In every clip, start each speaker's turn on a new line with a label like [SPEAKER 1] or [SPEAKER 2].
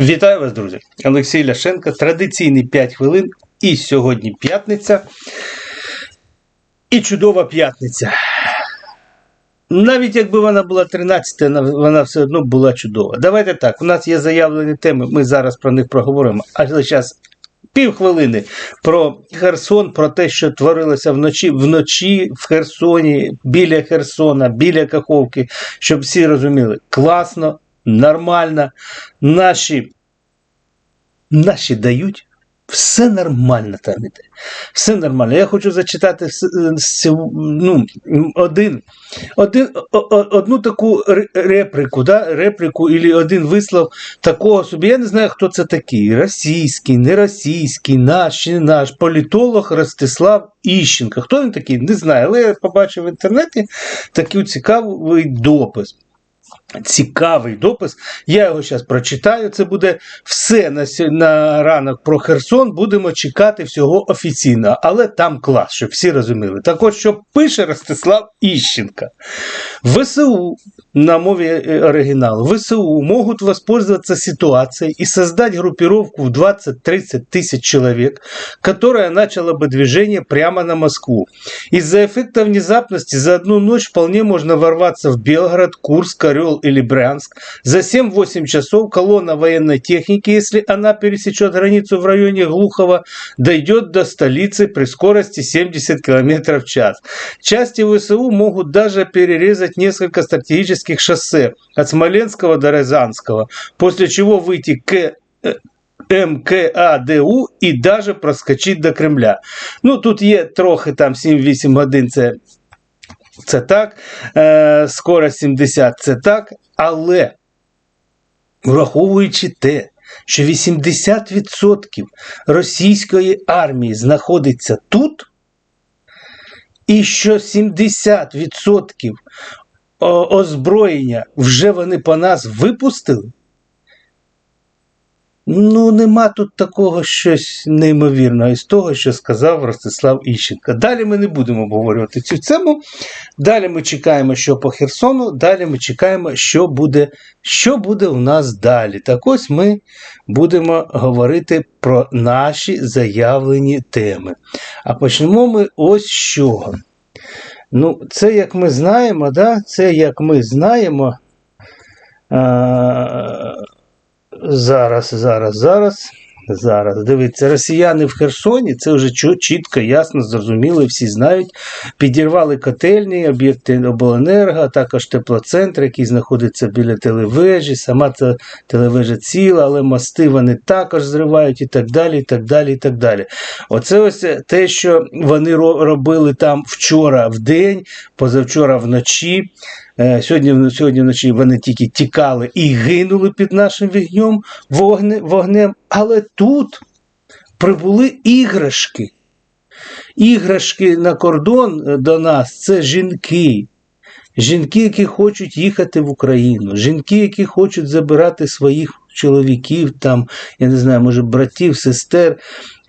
[SPEAKER 1] Вітаю вас, друзі! Олексій Ляшенко, традиційний 5 хвилин. І сьогодні п'ятниця. І чудова п'ятниця. Навіть якби вона була 13, вона все одно була чудова. Давайте так. У нас є заявлені теми, ми зараз про них проговоримо. Але зараз півхвилини про Херсон, про те, що творилося вночі, вночі в Херсоні, біля Херсона, біля Каховки, щоб всі розуміли, класно, нормально. Наші, наші дають. Все нормально там іде. Все нормально. Я хочу зачитати с- ну, один, один, одну таку ре- репліку, да? репліку і один вислов такого собі. Я не знаю, хто це такий. Російський, не російський, наш, не наш, політолог Ростислав Іщенко. Хто він такий? Не знаю. Але я побачив в інтернеті такий цікавий допис. Цікавий допис. Я його зараз прочитаю. Це буде все на, сьо- на ранок про Херсон. Будемо чекати всього офіційно, але там клас, щоб всі розуміли. Так от, що пише Ростислав Іщенко. ВСУ на мові э, оригиналу. ВСУ могут воспользоваться ситуацией и создать группировку в 20-30 тысяч человек, которая начала бы движение прямо на Москву. Из-за эффекта внезапности за одну ночь вполне можно ворваться в Белгород, Курск, Орел или Брянск. За 7-8 часов колонна военной техники, если она пересечет границу в районе Глухова, дойдет до столицы при скорости 70 км в час. Части ВСУ могут даже перерезать несколько стратегических шоссе от Смоленского до Рязанского, после чего выйти к э, МКАДУ і даже проскочить до Кремля. Ну тут є трохи там 7-8 годин. Це, це так. Е, скорость 70 це так. Але враховуючи те, що 80% російської армії знаходиться тут, і що 70% озброєння вже вони по нас випустили. Ну, нема тут такого щось неймовірного із того, що сказав Ростислав Іщенко. Далі ми не будемо обговорювати цю тему. Далі ми чекаємо, що по Херсону, далі ми чекаємо, що буде, що буде у нас далі. Так ось ми будемо говорити про наші заявлені теми. А почнемо ми ось з чого. Ну, це як ми знаємо, да? це як ми знаємо. А, зараз, зараз, зараз. Зараз дивіться, росіяни в Херсоні, це вже чітко, ясно, зрозуміло, всі знають. Підірвали котельні, об'єкти обленерго, а також теплоцентр, який знаходиться біля телевежі. Сама ця телевежа ціла, але мости вони також зривають і так далі. і так далі, і так далі. Оце ось те, що вони ро- робили там вчора в день, позавчора вночі. Е, Сьогодні, сьогодні вночі вони тільки тікали і гинули під нашим вогнем, вогне, вогнем. Але тут прибули іграшки. Іграшки на кордон е, до нас це жінки. Жінки, які хочуть їхати в Україну, жінки, які хочуть забирати своїх чоловіків, там, я не знаю, може, братів, сестер.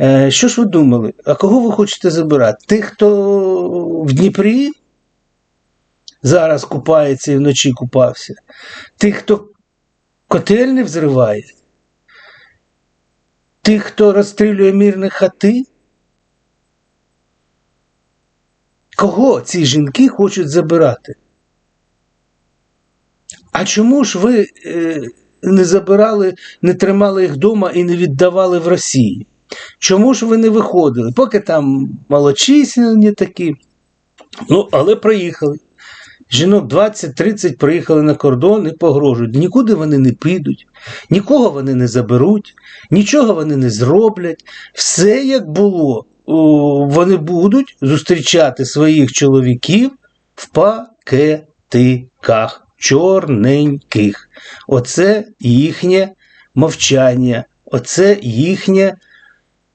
[SPEAKER 1] Е, Що ж ви думали? А кого ви хочете забирати? Тих, хто в Дніпрі зараз купається і вночі купався? Тих, хто котельні взриває? Тих, хто розстрілює мирні хати? Кого ці жінки хочуть забирати? А чому ж ви е, не забирали, не тримали їх вдома і не віддавали в Росії? Чому ж ви не виходили? Поки там малочисленні такі. Ну, але приїхали. Жінок 20-30 приїхали на кордон і погрожують. Нікуди вони не підуть, нікого вони не заберуть, нічого вони не зроблять. Все як було. Вони будуть зустрічати своїх чоловіків в пакетиках чорненьких. Оце їхнє мовчання, оце їхнє.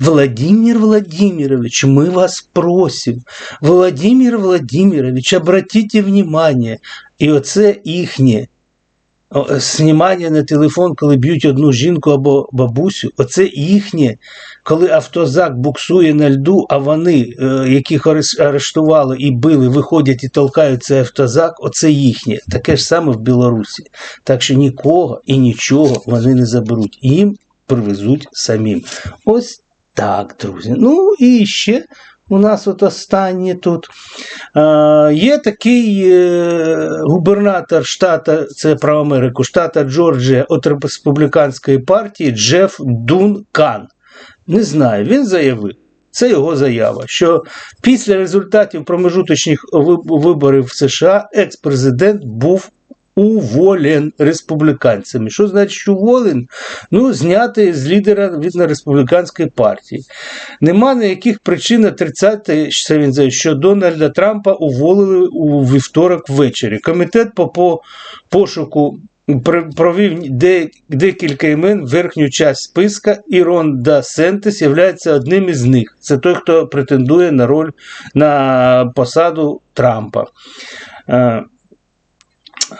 [SPEAKER 1] Владимир Владимирович, мы вас просим. Владимир Владимирович, обратите внимание. І оце їхнє о, знімання на телефон, коли б'ють одну жінку або бабусю, оце їхнє, коли автозак буксує на льду, а вони, е, яких арештували і били, виходять і толкають цей автозак, оце їхнє. Таке ж саме в Білорусі. Так що нікого і нічого вони не заберуть. Їм привезуть самим. Ось так, друзі. Ну і ще у нас от останнє тут. Е, є такий е, губернатор штата, це про Америку, штата Джорджія від республіканської партії Джеф Дункан. Не знаю, він заявив. Це його заява, що після результатів промежуточних виборів в США екс-президент був уволен республіканцями. Що значить уволен? Ну, знятий з лідера видно, республіканської партії. Нема ніяких причин отрицати, що Дональда Трампа уволили у вівторок ввечері. Комітет по, по пошуку провів декілька імен верхню часть списка, і Рон Сентес є одним із них. Це той, хто претендує на роль на посаду Трампа.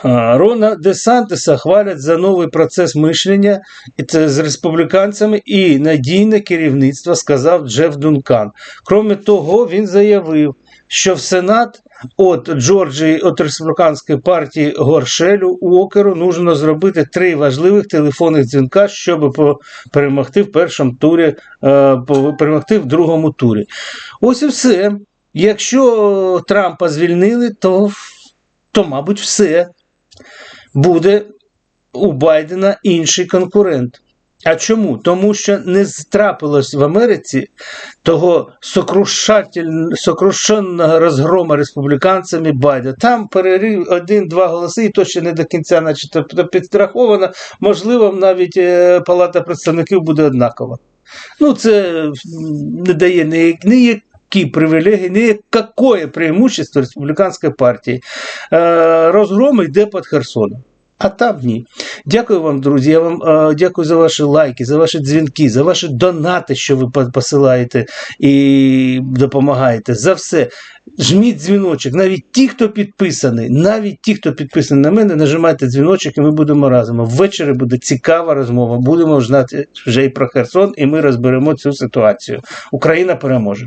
[SPEAKER 1] Рона Де Сантеса хвалять за новий процес мишлення з республіканцями і надійне керівництво, сказав Джеф Дункан. Кроме того, він заявив, що в Сенат від Джорджії, від республіканської партії Горшелю Уокеру нужно зробити три важливих телефонних дзвінка, щоб перемогти в першому турі, е, перемогти в другому турі. Ось і все. Якщо Трампа звільнили, то, то мабуть, все буде у Байдена інший конкурент. А чому? Тому що не трапилось в Америці того сокрушенного розгрома республіканцями Байдена. Там перерив один-два голоси, і то ще не до кінця, начебто, підстраховано. Можливо, навіть е, Палата представників буде однакова. Ну, це не дає ні- ніякі привілегії, ніяке преимущество республіканської партії. Е, Розгром йде під Херсоном. А там ні. Дякую вам, друзі. Я вам е, дякую за ваші лайки, за ваші дзвінки, за ваші донати, що ви посилаєте і допомагаєте. За все. Жміть дзвіночок. Навіть ті, хто підписаний, навіть ті, хто підписаний на мене, нажимайте дзвіночок, і ми будемо разом. Ввечері буде цікава розмова. Будемо знати вже і про Херсон, і ми розберемо цю ситуацію. Україна переможе.